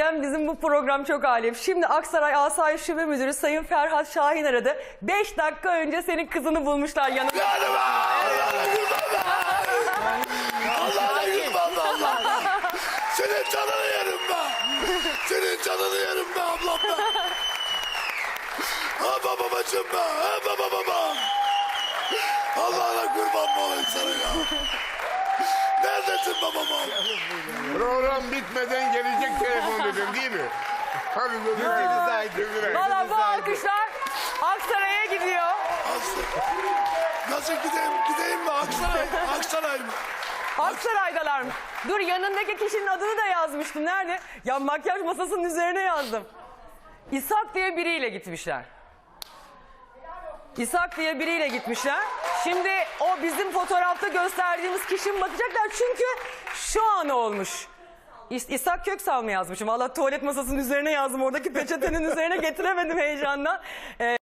Gerçekten bizim bu program çok alem. Şimdi Aksaray Asayiş Şube Müdürü Sayın Ferhat Şahin aradı. 5 dakika önce senin kızını bulmuşlar yanında. Yani be! Allah'ına kurban be! Allah'ına kurban be Allah! Senin canını yerim be! Senin canını yerim be ablam be! Ha baba babacım be! Ha baba baba! Allah'ına kurban mı olayım sana? Neredesin babam Program bitmeden gelecek telefon dedim değil mi? Hadi gözünü Valla bu alkışlar Aksaray'a gidiyor. Nasıl gideyim? Gideyim mi? Aksaray, Aksaray mı? Aksaray'dalar mı? Dur yanındaki kişinin adını da yazmıştım. Nerede? Ya makyaj masasının üzerine yazdım. İshak diye biriyle gitmişler. İshak diye biriyle gitmişler. Şimdi o bizim fotoğrafta gösterdiğimiz kişinin bakacaklar çünkü şu an olmuş. İs- İshak Köksal mı yazmışım? Valla tuvalet masasının üzerine yazdım. Oradaki peçetenin üzerine getiremedim heyecandan. Ee,